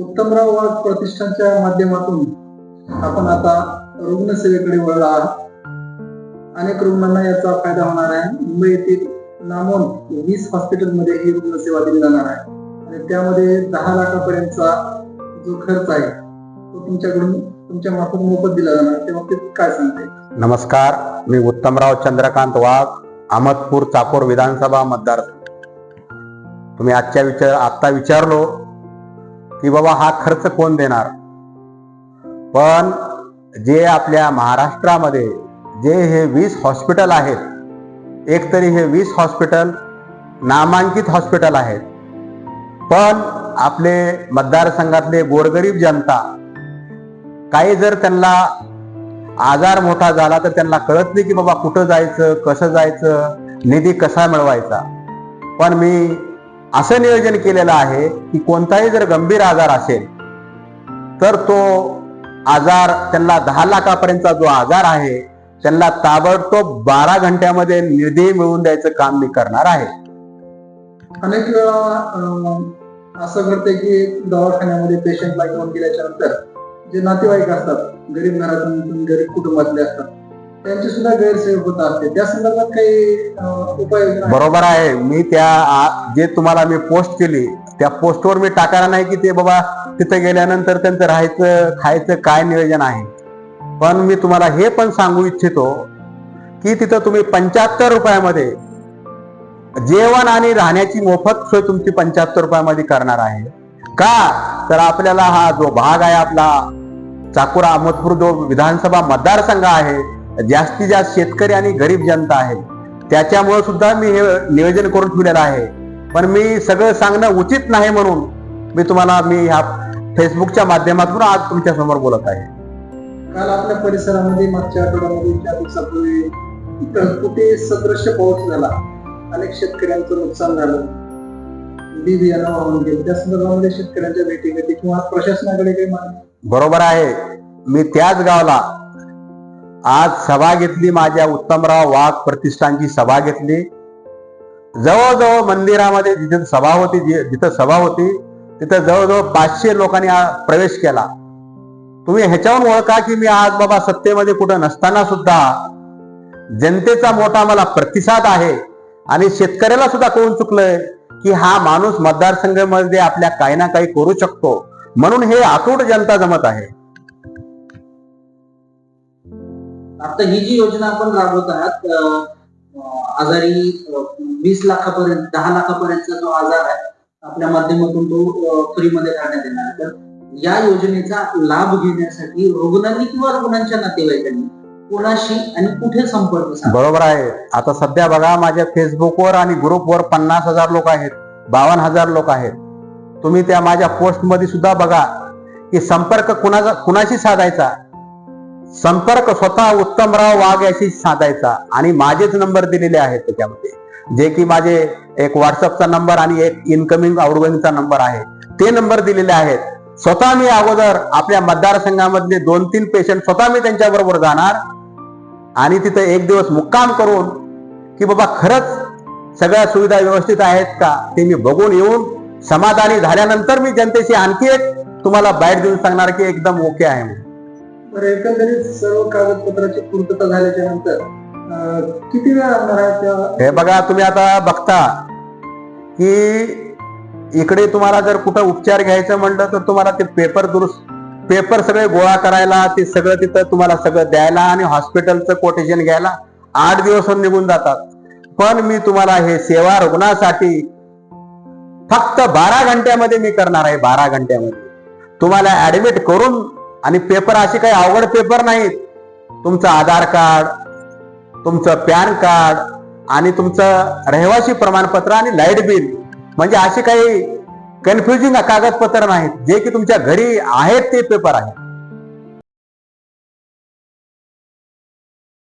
उत्तमराव वाघ प्रतिष्ठानच्या माध्यमातून आपण आता रुग्णसेवेकडे वळला आहात. अनेक रुग्णांना याचा फायदा होणार आहे. मुंबई येथील नामोन वीस हॉस्पिटलमध्ये ही रुग्णसेवा दिली जाणार आहे. आणि त्यामध्ये दहा लाखापर्यंतचा जो खर्च आहे तो तुमच्याकडून तुमच्या मार्फत मोफत दिला जाणार त्या बाबतीत काय सांगते नमस्कार. मी उत्तमराव चंद्रकांत वाघ अहमदपूर चाकोर विधानसभा मतदार तुम्ही आजच्या विचार आत्ता विचारलो की बाबा हा खर्च कोण देणार? पण जे आपल्या महाराष्ट्रामध्ये जे हे वीस हॉस्पिटल आहेत एक तरी हे वीस हॉस्पिटल नामांकित हॉस्पिटल आहेत. पण आपले मतदारसंघातले गोरगरीब जनता काही जर त्यांना आजार मोठा झाला तर त्यांना कळत नाही की बाबा कुठं जायचं कसं जायचं निधी कसा मिळवायचा. पण मी असं नियोजन केलेलं आहे की कोणताही जर गंभीर आजार असेल तर तो आजार त्यांना दहा लाखापर्यंतचा जो आजार आहे त्यांना ताबडतोब बारा घंट्यामध्ये निधी मिळवून द्यायचं काम मी करणार आहे. अनेक वेळा अं, असं घडते की दवाखान्यामध्ये पेशंटला घेऊन गेल्याच्यानंतर जे नातेवाईक असतात गरीब घरातून गरीब कुटुंबातले असतात त्यांची सुद्धा गैरसोय होत असते. त्या संदर्भात काही उपाय बरोबर आहे. मी त्या आ- जे तुम्हाला मी पोस्ट केली त्या पोस्टवर मी टाकणार नाही की ते बाबा तिथे गेल्यानंतर त्यांचं राहायचं खायचं काय नियोजन आहे. पण मी तुम्हाला हे पण सांगू इच्छितो की तिथं तुम्ही पंच्याहत्तर रुपयामध्ये जेवण आणि राहण्याची मोफत सोय तुमची पंच्याहत्तर रुपयामध्ये करणार आहे. का? तर आपल्याला हा जो भाग आहे आपला चाकुरा अहमदपूर जो विधानसभा मतदारसंघ आहे जास्तीत जास्त शेतकरी आणि गरीब जनता आहे. त्याच्यामुळे सुद्धा मी हे नियोजन करून ठेवलेलं आहे. पण मी सगळं सांगणं उचित नाही म्हणून मी तुम्हाला मी ह्या फेसबुकच्या माध्यमातून आज तुमच्यासमोर बोलत आहे. काल आपल्या परिसरामध्ये मागच्या आठवड्यामध्ये चार दिवसापूर्वी कुठे सदृश्य पाऊस झाला अनेक शेतकऱ्यांचं नुकसान झालं. बी बियाणं वाहून गेलं. त्या संदर्भामध्ये शेतकऱ्यांच्या भेटी भेटी किंवा प्रशासनाकडे काही मागणी? बरोबर आहे. मी त्याच गावाला आज सभा घेतली माझ्या उत्तमराव वाघ प्रतिष्ठानची सभा घेतली. जवळजवळ मंदिरामध्ये जिथे सभा होती जिथं सभा होती तिथं जवळजवळ पाचशे लोकांनी प्रवेश केला. तुम्ही ह्याच्यावरून ओळखा की मी आज बाबा सत्तेमध्ये कुठं नसताना सुद्धा जनतेचा मोठा मला प्रतिसाद आहे आणि शेतकऱ्याला सुद्धा कळून चुकलंय की हा माणूस मतदारसंघामध्ये आपल्या काही ना काही करू शकतो. म्हणून हे अतूट जनता जमत आहे. आता ही जी योजना आपण राबवत आहात आजारी वीस लाखापर्यंत दहा लाखापर्यंतचा जो आजार आहे आपल्या माध्यमातून तो फ्रीमध्ये काढण्यात येणार तर या योजनेचा लाभ घेण्यासाठी रुग्णांनी किंवा रुग्णांच्या नातेवाईकांनी कोणाशी आणि कुठे संपर्क बरोबर आहे. आता सध्या बघा माझ्या फेसबुकवर आणि ग्रुपवर पन्नास हजार लोक आहेत बावन्न हजार लोक आहेत. तुम्ही त्या माझ्या पोस्टमध्ये सुद्धा बघा की संपर्क कुणाचा कुणाशी साधायचा? संपर्क स्वतः उत्तमराव वाघ याशी साधायचा. आणि माझेच नंबर दिलेले आहेत त्याच्यामध्ये. जे की माझे एक व्हॉट्सअपचा नंबर आणि एक इनकमिंग आउटगोईंगचा नंबर आहे. ते नंबर दिलेले आहेत. स्वतः मी अगोदर आपल्या मतदारसंघामधले दोन तीन पेशंट स्वतः मी त्यांच्या बरोबर जाणार. आणि तिथं एक दिवस मुक्काम करून की बाबा खरंच सगळ्या सुविधा व्यवस्थित आहेत का ते मी बघून येऊन समाधानी झाल्यानंतर मी जनतेशी आणखी एक तुम्हाला बाईट देऊन सांगणार की एकदम ओके आहे म्हणून. तर एकंदरीत सर्व कागदपत्राची पूर्तता झाल्याच्यानंतर किती वेळ लागणार आहे त्या हे बघा तुम्ही आता बघता की इकडे तुम्हाला जर कुठं उपचार घ्यायचं म्हणलं तर तुम्हाला ते पेपर दुरुस्त पेपर सगळे गोळा करायला ते सगळं तिथं तुम्हाला सगळं द्यायला आणि हॉस्पिटलचं कोटेशन घ्यायला आठ दिवस निघून जातात. पण मी तुम्हाला हे सेवा रुग्णासाठी फक्त बारा घंट्यामध्ये मी करणार आहे बारा घंट्यामध्ये. तुम्हाला ऍडमिट करून आणि पेपर असे काही अवघड पेपर नाहीत. तुमचं आधार कार्ड तुमचं पॅन कार्ड आणि तुमचं रहिवासी प्रमाणपत्र आणि लाइट बिल. म्हणजे असे काही कन्फ्युजिंग कागदपत्र नाहीत. जे की तुमच्या घरी आहेत ते पेपर आहेत.